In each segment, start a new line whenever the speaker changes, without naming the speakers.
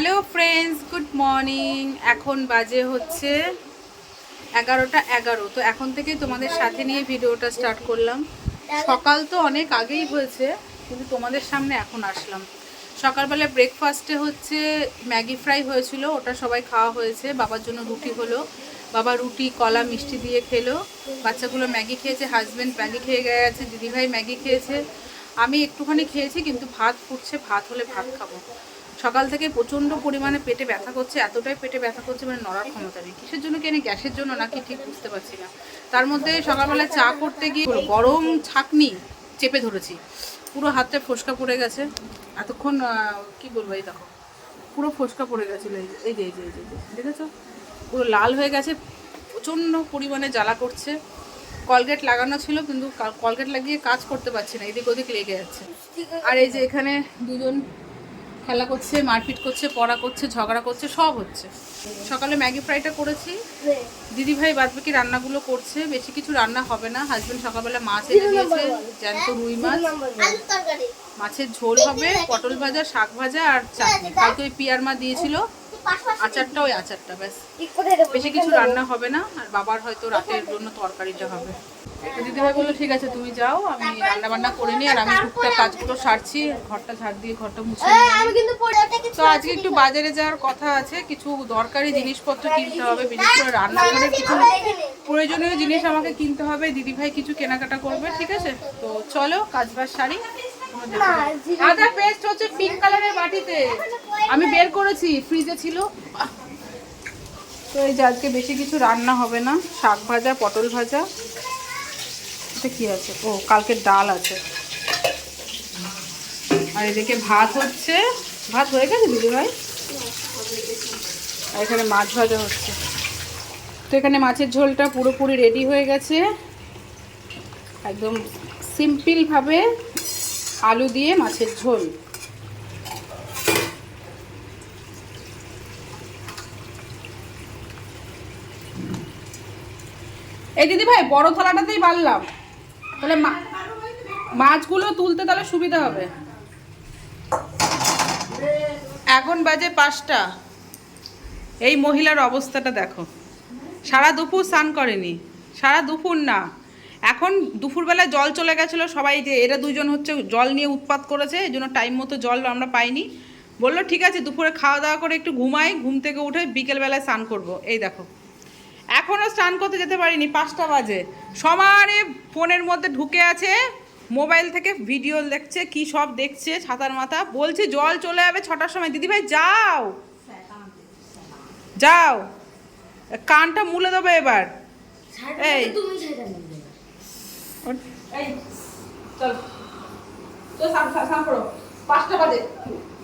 Hello friends, good morning. এখন বাজে হচ্ছে এগারোটা এগারো। তো এখন থেকেই তোমাদের সাথে নিয়ে ভিডিওটা স্টার্ট করলাম। সকাল তো অনেক আগেই হয়েছে, কিন্তু তোমাদের সামনে এখন আসলাম। সকালবেলা ব্রেকফাস্টে হচ্ছে ম্যাগি ফ্রাই হয়েছিল, ওটা সবাই খাওয়া হয়েছে। বাবার জন্য রুটি হলো। বাবা রুটি, কলা, মিষ্টি দিয়ে খেলো। বাচ্চাগুলো ম্যাগি খেয়েছে হাজব্যান্ড ম্যাগি খেয়ে গেছে, দিদিভাই ম্যাগি খেয়েছে। আমি একটুখানি খেয়েছি, কিন্তু ভাত ফুটছে, ভাত হলে ভাত খাব। সকাল থেকে প্রচণ্ড পরিমাণে পেটে ব্যথা করছে এতটাই পেটে ব্যথা করছে মানে নড়ার ক্ষমতা নেই। কিসের জন্য কেন গ্যাসের জন্য নাকি ঠিক বুঝতে পারছি না। তার মধ্যে সকালবেলায় চা করতে গিয়ে গরম ছাকনি চেপে ধরেছি। পুরো হাতটা ফোসকা পড়ে গেছে। এতক্ষণ কি বলব এই দেখো পুরো ফোসকা পড়ে গেছিল। এই যে এই যে, এই যে দেখেছ? পুরো লাল হয়ে গেছে প্রচণ্ড পরিমাণে জ্বালা করছে। কলগেট লাগানো ছিল কিন্তু কলগেট লাগিয়ে কাজ করতে পারছি না এদিক ওদিক লেগে যাচ্ছে। আর এই যে এখানে দুজন খেলা করছে মারপিট করছে পড়া করছে ঝগড়া করছে সব হচ্ছে। সকালে ম্যাগি ফ্রাইটা করেছি। দিদি ভাই বাদবাকি রান্নাগুলো করছে বেশি কিছু রান্না হবে না। হাজবেন্ড সকালবেলা মাছ এনে দিয়েছে জ্যান্ত রুই মাছ। মাছের ঝোল হবে পটল ভাজা শাক ভাজা আর চাটনি। কালকে ওই পিয়ার মা দিয়েছিল। আচারটা ওই আচারটা ব্যাস। বেশি কিছু রান্না হবে না আর বাবার হয়তো রাতের জন্য তরকারিটা হবে। দিদিভাই বলল ঠিক আছে তুমি যাও আমি রান্না বান্না করে নিই আর আমি টুকটাক কাজগুলো সারছি ঘরটা ঝাড় দিয়ে ঘরটা মুছে তো আজকে একটু বাজারে যাওয়ার কথা আছে কিছু দরকারি জিনিসপত্র কিনতে হবে বিশেষ করে রান্নাঘরের কিছু প্রয়োজনীয় জিনিস আমাকে কিনতে হবে দিদিভাই কিছু কেনাকাটা করবে ঠিক আছে? তো চলো কাজ বাজ সারি আদা পেস্ট হচ্ছে পিঙ্ক কালারের বাটিতে আমি বের করেছি ফ্রিজে ছিল। তো এই যে আজকে বেশি কিছু রান্না হবে না শাক ভাজা পটল ভাজা। এটা কি আছে? ও কালকে ডাল আছে। আর এদিকে ভাত হচ্ছে। ভাত হয়ে গেছে দিদি ভাই? আর এখানে মাছ ভাজা হচ্ছে। তো এখানে মাছের ঝোলটা পুরোপুরি রেডি হয়ে গেছে। একদম সিম্পলভাবে আলু দিয়ে মাছের ঝোল। এই দিদি ভাই, বড় থালাটাতেই বাড়লাম। তাহলে মাছগুলো তুলতে তাহলে সুবিধা হবে। এখন বাজে পাঁচটা। এই মহিলার অবস্থাটা দেখো। সারা দুপুর স্নান করেনি। সারা দুপুর না। এখন দুপুরবেলায় জল চলে গেছিল সবাই যে এরা দুজন হচ্ছে জল নিয়ে উৎপাত করেছে, এই জন্য টাইম মতো জল আমরা পাইনি। বলল, ঠিক আছে, দুপুরে খাওয়া দাওয়া করে একটু ঘুমাই, ঘুম থেকে উঠে বিকেলবেলায় স্নান করব। এই দেখো। এখনও স্নান করতে যেতে পারিনি পাঁচটা বাজে। সমানে ফোনের মধ্যে ঢুকে আছে মোবাইল থেকে ভিডিও দেখছে কি সব দেখছে ছাতার মাথা। বলছে জল চলে যাবে ছটার সময়। দিদিভাই যাও। যাও। কানটা মুলে দেবে এবার। এই। পাঁচটা বাজে।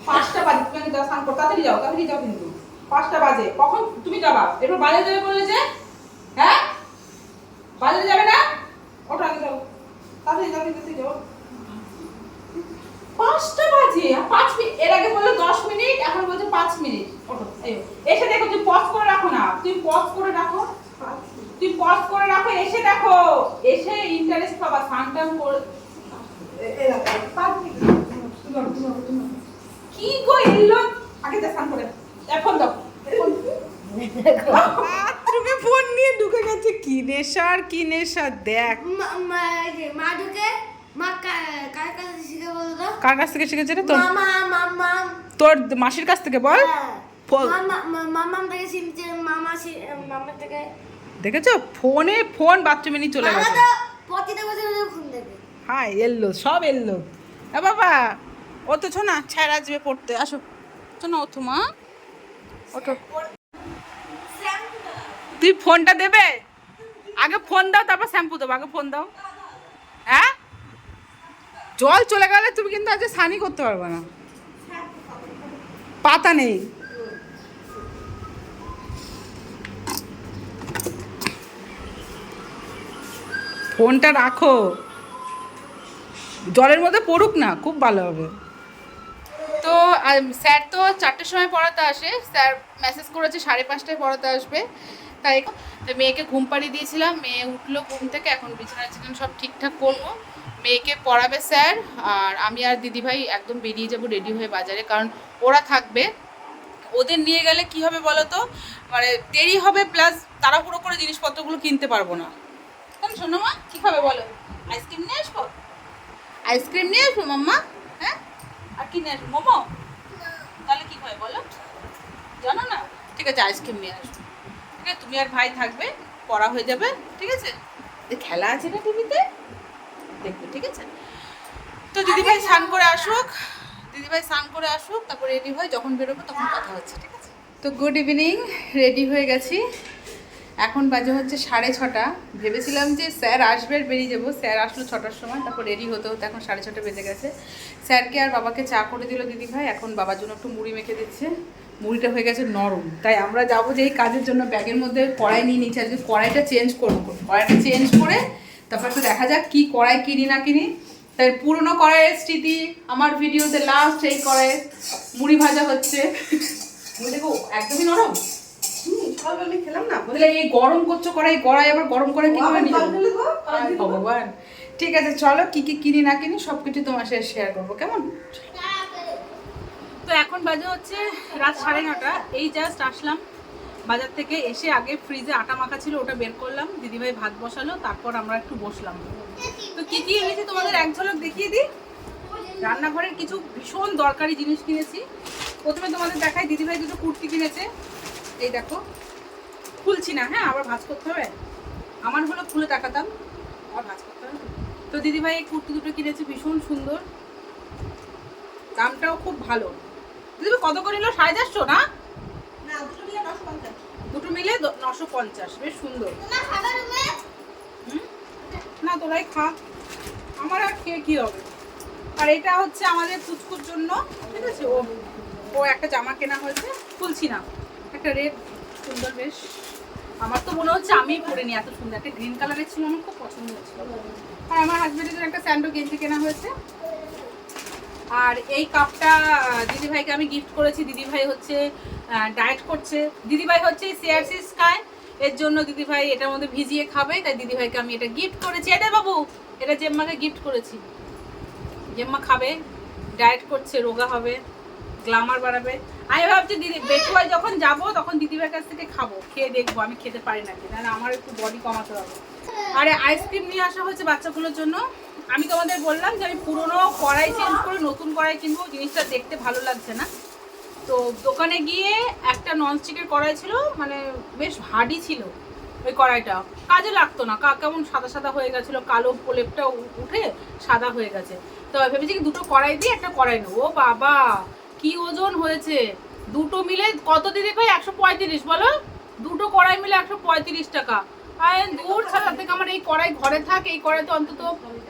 পাঁচটা বাজে। তুমি যাও স্নান তাড়াতাড়ি যাও তাড়াতাড়ি যাও কিন্তু। পাঁচটা বাজে। কখন তুমি যাবা? এরপর বাজারে যাবে বললে যে হ্যাঁ? বাজারে যাবে না? ওঠো আগে যাও। তাড়াতাড়ি তাড়াতাড়ি তাড়াতাড়ি যাও। পাঁচটা বাজে। পাঁচ মিনিট এর আগে বলল দশ মিনিট এখন বলছে পাঁচ মিনিট। ওঠো এসে দেখো তুমি পজ করে রাখো না। তুমি পজ করে রাখো। তুমি পজ করে রাখো এসে দেখো। এসে ইন্টারেস্ট পাবা স্নান টান করে। কি গো এলো? আগে যা স্নান করে। এখন দাও। বাথরুমে ফোন নিয়ে ঢুকে গেছে। কি নেশা আর কি নেশা দেখ।
মা- ঢুকে মা কার কাছে শিখে বলো
কার কাছ থেকে শিখেছে রে তোর? তোর মাসির কাছ থেকে বল।
হ্যাঁ। মামাম থেকে শিখছে মামা শি- মামা থেকে।
দেখেছ? ফোনে ফোন বাথরুমে নিয়ে চলে গেছে।
প্রতিটা বছর ফোন দেবে
হ্যাঁ এলো সব এলো। এ বাবা ও তো ছো না ছেড়া যাবে পড়তে। আসো। শোনা ওঠো মা। ওঠো তুই ফোনটা দেবে? আগে ফোন দাও তারপর শ্যাম্পু দেবো। আগে ফোন দাও। হ্যাঁ? জল চলে গেলে তুমি কিন্তু আজকে স্নানই করতে পারবে না। পাতা নেই। ফোনটা রাখো। জলের মধ্যে পড়ুক না খুব ভালো হবে। স্যার তো চারটের সময় পড়াতে আসে। স্যার মেসেজ করেছে সাড়ে পাঁচটায় পড়াতে আসবে। তাই তো মেয়েকে ঘুম পাড়িয়ে দিয়েছিলাম। মেয়ে উঠল ঘুম থেকে। এখন বিছানা টিছানা সব ঠিকঠাক করব। মেয়েকে পড়াবে স্যার। আর আমি আর দিদিভাই একদম বেরিয়ে যাব রেডি হয়ে বাজারে। কারণ ওরা থাকবে। ওদের নিয়ে গেলে কি হবে বলো তো? মানে দেরি হবে প্লাস তাড়াহুড়ো করে জিনিসপত্রগুলো কিনতে পারব না। কেন শোনো মা কী খাবে বলো? আইসক্রিম নিয়ে আসব? আইসক্রিম নিয়ে আসব মাম্মা? হ্যাঁ? আর কি নিয়ে আসব? মোমো? তাহলে কি হয় বলো? জানো না? ঠিক আছে আইসক্রিম নিয়ে আসব। ঠিক আছে তুমি আর ভাই থাকবে পড়া হয়ে যাবে ঠিক আছে? খেলা আছে না টিভিতে দেখবে ঠিক আছে? তো দিদিভাই স্নান করে আসুক দিদিভাই স্নান করে আসুক তারপর রেডি হয়ে যখন বেরোবো তখন কথা হচ্ছে ঠিক আছে? তো গুড ইভিনিং রেডি হয়ে গেছি। এখন বাজে হচ্ছে সাড়ে ছটা। ভেবেছিলাম যে স্যার আসবে আর বেরিয়ে যাব। স্যার আসলো ছটার সময়, তারপর রেডি হতে হতে এখন সাড়ে ছটা বেজে গেছে। স্যারকে আর বাবাকে চা করে দিল দিদিভাই এখন বাবার জন্য একটু মুড়ি মেখে দিচ্ছে। মুড়িটা হয়ে গেছে নরম। তাই আমরা যাব যে এই কাজের জন্য ব্যাগের মধ্যে কড়াই নিয়ে নিচ্ছি আজকে কড়াইটা চেঞ্জ করব। কড়াইটা চেঞ্জ করে তারপর একটু দেখা যাক কি কড়াই কিনি না কিনি। তাই পুরনো কড়াইয়ের স্মৃতি, আমার ভিডিওতে লাস্ট এই কড়াইয়ের মুড়ি ভাজা হচ্ছে। দেখো একদমই নরম?
খেলাম না?
এই গরম করছ কড়াই কড়াই আবার গরম করে কি করে নিয়ে। ভগবান। ঠিক আছে চলো কি কি কিনি না কিনি সব কিছু তোমার সাথে শেয়ার করব কেমন? তো এখন বাজে হচ্ছে রাত সাড়ে নটা। এই জাস্ট আসলাম বাজার থেকে এসে আগে ফ্রিজে আটা মাখা ছিল ওটা বের করলাম। দিদিভাই ভাত বসালো তারপর আমরা একটু বসলাম। তো কি কি এনেছি তোমাদের এক ঝলক দেখিয়ে দিই। রান্নাঘরের কিছু ভীষণ দরকারি জিনিস কিনেছি। প্রথমে তোমাদের দেখাই দিদিভাই দুটো কুর্তি কিনেছে। এই দেখো খুলছি না হ্যাঁ? আবার ভাজ করতে হবে? আমার হলো খুলে তাকাতাম আবার ভাজ করতে হবে। তো। দিদিভাই এই কুর্তি দুটো কিনেছি ভীষণ সুন্দর। দামটাও খুব ভালো। দিদিভাই কত করে নিল? সাড়ে চারশো না?
দুটো মিলে নশো পঞ্চাশ।
বেশ সুন্দর? না তোরাই খা। আমার আর খেয়ে কি হবে? আর এটা হচ্ছে আমাদের পুচকুর জন্য ঠিক আছে? ও ও একটা জামা কেনা হয়েছে খুলছি না। একটা রেড সুন্দর বেশ। আমার তো মনে হচ্ছে আমিই পরে নি এত সুন্দর। একটা গ্রিন কালারের ছিল, আমার খুব পছন্দ হয়েছিল। আর আমার হাজবেন্ডের জন্য একটা স্যান্ডো গেঞ্জি কেনা হয়েছে। আর এই কাপটা দিদিভাইকে আমি গিফট করেছি। দিদিভাই হচ্ছে ডায়েট করছে। দিদিভাই হচ্ছে সিআরসি স্কাই এর জন্য দিদিভাই এটার মধ্যে ভিজিয়ে খাবে। তাই দিদিভাইকে আমি এটা গিফট করেছি। এটা বাবু, এটা জেম্মাকে গিফট করেছি। জেম্মা খাবে ডায়েট করছে, রোগা হবে। গ্লামার বাড়াবে। আমি ভাবছি দিদি বেটুয়ায় যখন যাব, তখন দিদিভাইয়ের কাছ থেকে খাব। খেয়ে দেখব, আমি খেতে পারি না আমার একটু বডি কমাতে হবে। আরে আইসক্রিম নিয়ে আসা হয়েছে বাচ্চাগুলোর জন্য। আমি তোমাদের বললাম যে আমি পুরনো কড়াই চেঞ্জ করে নতুন কড়াই কিনবো, জিনিসটা দেখতে ভালো লাগছে না। তো দোকানে গিয়ে একটা ননস্টিকের কড়াই ছিল মানে বেশ হার্ডি ছিল ওই কড়াইটা। কাজে লাগতো না। কা কেমন সাদা সাদা হয়ে গেছিল, কালো প্রলেপটা উঠে সাদা হয়ে গেছে। তো ভেবেছি কি দুটো কড়াই দিয়ে একটা কড়াই নেব। বাবা! কি ওজন হয়েছে? দুটো মিলে কত দিদি ভাই? একশো পঁয়ত্রিশ, বলো? দুটো কড়াই মিলে একশো পঁয়ত্রিশ টাকা। দূর ছাড়া থেকে আমার এই কড়াই ঘরে থাক, এই কড়াই তো অন্তত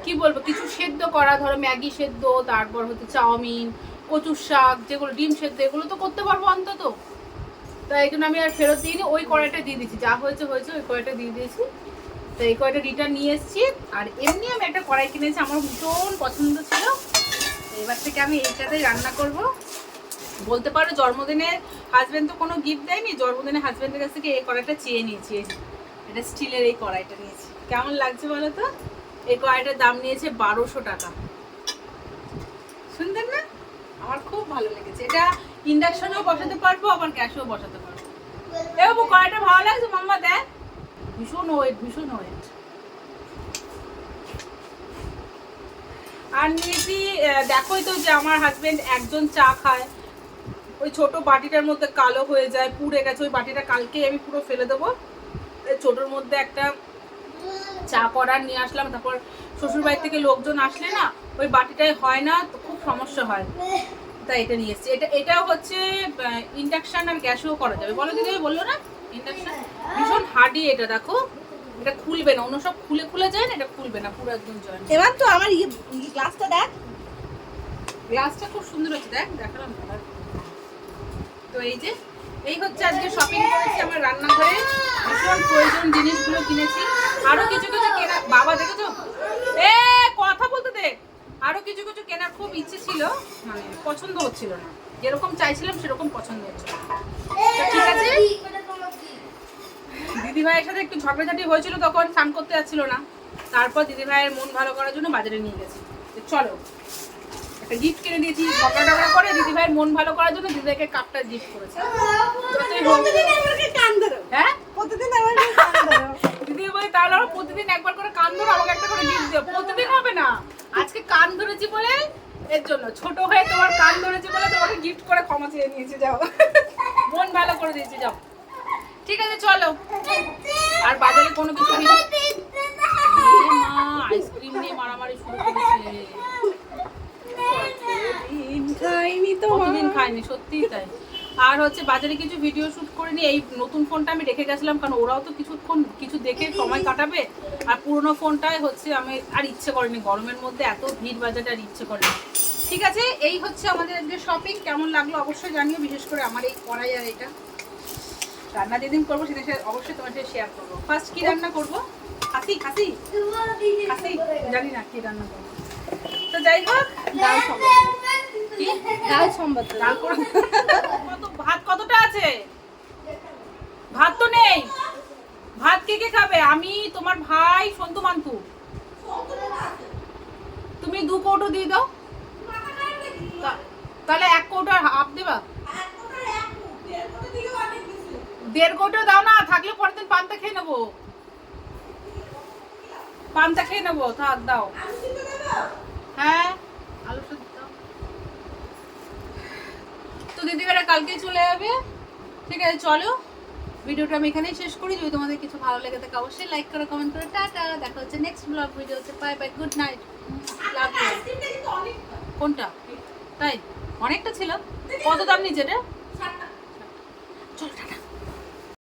কি বলব, কিছু সেদ্ধ করা, ধরো ম্যাগি সেদ্ধ, তারপর হচ্ছে চাউমিন, কচুর শাক, যেগুলো ডিম সেদ্ধ, এগুলো তো করতে পারব অন্তত। তাই এই আমি আর ফেরত দিইনি, ওই কড়াইটা দিয়ে দিয়েছি যা হয়েছে হয়েছে, ওই কড়াইটা দিয়ে দিয়েছি। তো এই কড়াইটা রিটার্ন নিয়ে এসেছি। আর এমনি আমি একটা কড়াই কিনেছি, আমার ভীষণ পছন্দ ছিল। এবার থেকে আমি এইটাতেই রান্না করব। বলতে পারো জন্মদিনে হাজব্যান্ড তো কোনো গিফট দেয়নি, জন্মদিনে হাজব্যান্ডের কাছ থেকে এই কড়াইটা চেয়ে নিয়েছি এটা স্টিলের এই কড়াইটা নিয়েছি। কেমন লাগছে বলো তো? এই কড়াইটার দাম নিয়েছে বারোশো টাকা। সুন্দর না? আমার খুব ভালো লেগেছে। এটা ইন্ডাকশনেও বসাতে পারব, আবার গ্যাসেও বসাতে পারব। বাবু, কড়াইটা ভালো লাগছে? মাম্মা, দেখ। ভীষণ ওয়েট ভীষণ ওয়েট আর নিয়েছি দেখোই তো যে আমার হাজব্যান্ড একজন চা খায়। ওই ছোট বাটিটার মধ্যে কালো হয়ে যায় পুড়ে গেছে ওই বাটিটা কালকে আমি পুরো ফেলে দেবো। ছোটোর মধ্যে একটা চা করার নিয়ে আসলাম তারপর শ্বশুর বাড়ি থেকে লোকজন আসলে না ওই বাটিটায় হয় না তো খুব সমস্যা হয়। তাই এটা নিয়ে এসেছি। এটা এটাও হচ্ছে ইন্ডাকশান আর গ্যাসেও করা যাবে। বলো দিদি বলল না? ইন্ডাকশন ভীষণ হার্ডি এটা দেখো। এটা খুলবে না অন্য সব খুলে খুলে যায় না এটা খুলবে না পুরো একদম জয়েন্ট।
এবার তো আমার গ্লাসটা দেখ।
গ্লাসটা খুব সুন্দর হচ্ছে দেখ দেখালাম। তো এই যে, এই হচ্ছে আজকে শপিং করেছি আমার রান্নাঘরে। ভীষণ প্রয়োজন জিনিসগুলো কিনেছি। আরও কিছু কিছু কেনা বাবা দেখেছ? এ, কথা বলতে দে। আরও কিছু কিছু কেনার খুব ইচ্ছে ছিল মানে পছন্দ হচ্ছিল না। যেরকম চাইছিলাম, সেরকম পছন্দ হচ্ছিল ঠিক আছে? দিদি ভাইয়ের সাথে একটু ঝগড়াঝাটি হয়েছিল তখন, স্নান করতে যাচ্ছিল না। তারপর দিদি ভাইয়ের মন ভালো করার জন্য বাজারে নিয়ে গেছে। চলো একটা গিফট কিনে দিয়েছি ঝগড়া টগড়া করে দিদিভাইয়ের মন ভালো করার জন্য দিদিভাইকে কাপটা গিফট করেছে। হ্যাঁ?
প্রতিদিন
দিদি বলে তাহলে আমরা প্রতিদিন একবার করে কান ধরে আমাকে একটা করে গিফট দিও। প্রতিদিন হবে না। আজকে কান ধরেছি বলে এর জন্য। ছোট হয়ে তোমার কান ধরেছি বলে তোমাকে গিফট করে ক্ষমা চেয়ে নিয়েছি যাও। মন ভালো করে দিয়েছি যাও। ঠিক আছে চলো। আর বাজারে কোনো কিছু ভিডিও মা আইসক্রিম নিয়ে মারামারি শুরু করেছে।
খাইনি তো
কতদিন খাইনি, সত্যিই তাই। আর হচ্ছে বাজারে কিছু ভিডিও শুট করিনি, এই নতুন ফোনটা আমি রেখে গেছিলাম, কারণ ওরাও তো কিছুক্ষণ কিছু দেখে সময় কাটাবে, আর পুরোনো ফোনটাই হচ্ছে আমি আর ইচ্ছে করেনি, গরমের মধ্যে এত ভিড় বাজারে আর ইচ্ছে করেনি। ঠিক আছে, এই হচ্ছে আমাদের আজকে শপিং কেমন লাগল অবশ্যই জানিও, বিশেষ করে আমার এই কড়াই আর এটা। রান্না যেদিন করব, সেদিন অবশ্যই তোমার সাথে শেয়ার করব। ফার্স্ট কি রান্না করব? খাসি খাসি? খাসি? জানি না কি রান্না করব। তো যাই হোক কি? ভাত কতটা আছে? ভাত তো নেই। ভাত কে কে খাবে? আমি তোমার ভাই সন্তু মান্তু। তুমি দু কৌটো দিয়ে দাও। তাহলে এক কৌটো আর হাফ দেবা। দেড় কৌটো দাও না থাকলে পরের দিন পান্তা খেয়ে নেব। পান্তা খেয়ে নেব থাক দাও। কালকে চলে যাবে। ঠিক আছে, চলো। ভিডিওটা আমি এখানেই শেষ করি। যদি তোমাদের কিছু ভালো লেগে থাকে, অবশ্যই লাইক করো কমেন্ট করো। টাটা, দেখা হচ্ছে নেক্সট ব্লগ ভিডিও হচ্ছে bye bye good night love কোনটা? তাই, অনেকটা ছিল। কত দাম নিচে রে? চল, টাটা।